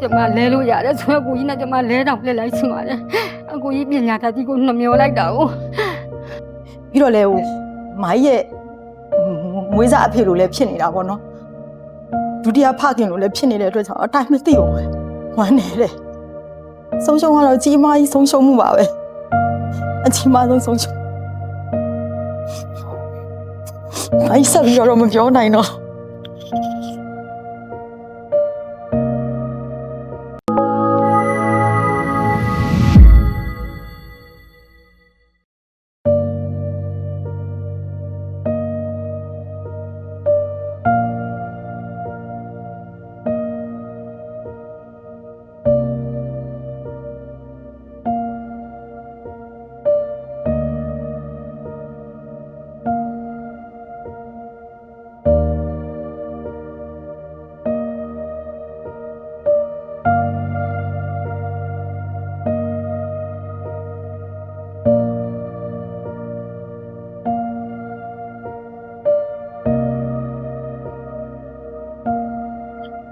ကျမလဲလို့ရတယ်ဆိုတော့ကိုကြီးနဲ့ကျမလဲတော့ပြစ်လိုက်ချင်ပါတယ်အကိုကြီးပညာတတ်ကြီးကိုနှမျောလိုက်တာကိုပြီးတော့လေဟိုမိုင်းရဲ့မွေးစားအဖေလိုလည်းဖြစ်နေတာပေါ့နော်ဒုတိယဖခင်လိုလည်းဖြစ်နေတဲ့အတွက်ကြောင့်အတိုင်းမသိဘူးပဲဝမ်းနေတယ်ဆုံးရှုံးကတော့ကြီးမားကြီးဆုံးရှုံးမှုပါပဲအကြီးမားဆုံးဆုံးရှုံးအဲ့ဆက်ပြီးတော့မပြောနိုင်တော့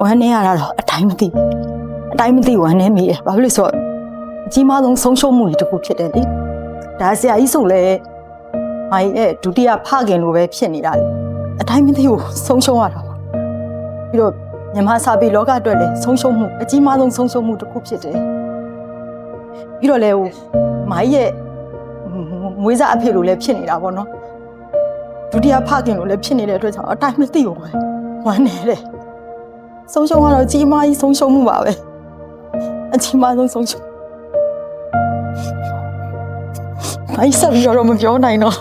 မ်းနေရတာတော့အတိုင်းမသိဘူးအတိုင်းမသိဝမ်းနေမိတယ်ဘာဖြစ်လို့လဲဆိုတော့အကြီးမားဆုံးဆုံးရှုံးမှုတွေတစ်ခုဖြစ်တယ်လေဒါဆရာကြီးဆိုလဲမိုင်းရဲ့ဒုတိယဖခင်လိုပဲဖြစ်နေတာလေအတိုင်းမသိဘူးဆုံးရှုံးရတာပါပြီးတော့မြန်မာစာပေလောကအတွက်လည်းဆုံးရှုံးမှုအကြီးမားဆုံးဆုံးရှုံးမှုတစ်ခုဖြစ်တယ်ပြီးတော့လေဟိုမိုင်းရဲ့မွေးစားအဖေလိုလည်းဖြစ်နေတာပေါ့နော်ဒုတိယဖခင်လိုလည်းဖြစ်နေတဲ့အတွက်ကြောင့်အတိုင်းမသိဘူးပဲဝမ်းနေတယ် ဆုံးရှုံးကတော့ကြီးမားကြီးဆုံးရှုံးမှုပါပဲအကြီးမားဆုံးဆုံးရှုံးအဲ့ဆက်ပြီးတော့မပြောနိုင်တော့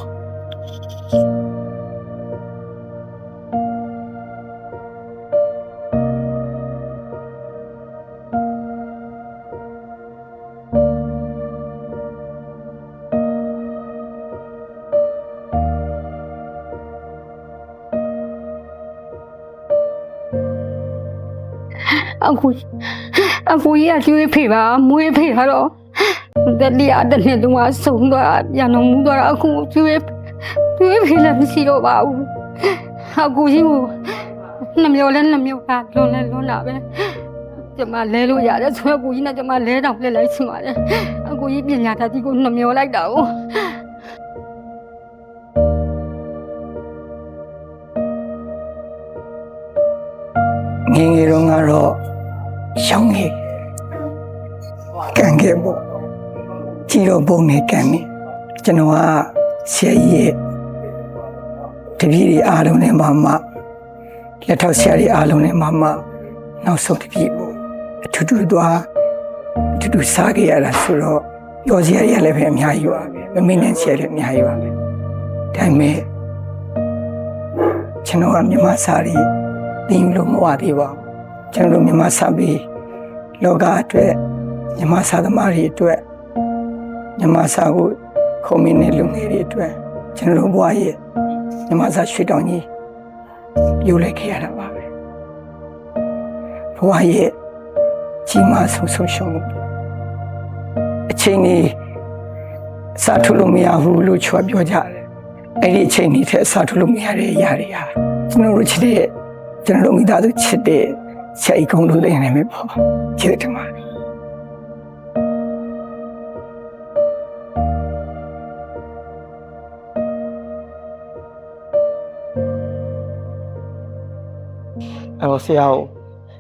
အခုအခုကြီးကကျွေးဖေပါမွေးဖေကတော့တတိယတစ်နှစ်တုန်းကဆုံးသွားပြန်တော်မူသွားတာအခုကျွေးကျွေးဖေလည်းမရှိတော့ပါဘူးအခုကြီးကိုနှမျောလဲနှမျောတာလွန်လဲလွန်တာပဲကျမလဲလို့ရတယ်ဆိုတော့ကိုကြီးနဲ့ကျမလဲတော့ပြစ်လိုက်ချင်ပါတယ်အခုကြီးပညာတတ်ကြီးကိုနှမျောလိုက်တာကိုငယ်ငယ်တော့ကတော့ ရှောင်းငယ်ကန်ခဲ့ပေါ့ကြည်တော့ပုံနဲ့ကန်နေကျွန်တော်ကဆရာကြီးရဲ့တပည့်တွေအားလုံးနဲ့မှမှလက်ထောက်ဆရာတွေအားလုံးနဲ့မှမှနောက်ဆုံးတပည့်ပေါ့အထူးထူးသွားအထူးထူးစားခဲ့ရတာဆိုတော့ပြောစရာတွေကလည်းပဲအများကြီးပါပဲမမင်းနဲ့ဆရာတွေအများကြီးပါပဲဒါပေမဲ့ကျွန်တော်ကမြန်မာစာတွေသိလို့မဝသေးပါဘူး ကျွန်တော်တို့မြန်မာစာပေလောကအတွက်မြန်မာစာသမားတွေအတွက်မြန်မာစာကိုခုံမင်းနဲ့လူငယ်တွေအတွက်ကျွန်တော်တို့ဘဝရဲ့မြန်မာစာရွှေတောင်ကြီးပြိုလိုက်ခဲ့ရတာပါပဲဘဝရဲ့ကြီးမားဆုံးဆုံးရှုံးမှုအချိန်ကြီးစာထုတ်လို့မရဘူးလို့ချောပြောကြတယ်အဲ့ဒီအချိန်ကြီးထက်စာထုတ်လို့မရတဲ့အရာတွေဟာကျွန်တော်တို့ချစ်တဲ့ကျွန်တော်တို့မိသားစုချစ်တဲ့ ဆရာကြီးကောင်းလို့လည်းနေမယ်ပေါ့ချစ်တယ်မှာအဲ့တော့ဆရာကို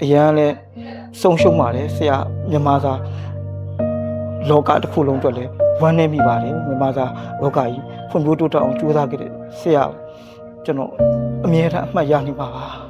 အရန်လဲစုံရှုံပါတယ်ဆရာမြန်မာစာလောကတစ်ခုလုံးအတွက်လဲဝမ်းနေမိပါတယ်မြန်မာစာလောကကြီးဖွံ့ဖြိုးတိုးတက်အောင်ကြိုးစားခဲ့တဲ့ဆရာကိုကျွန်တော်အမြဲတမ်းအမှတ်ရနေပါပါ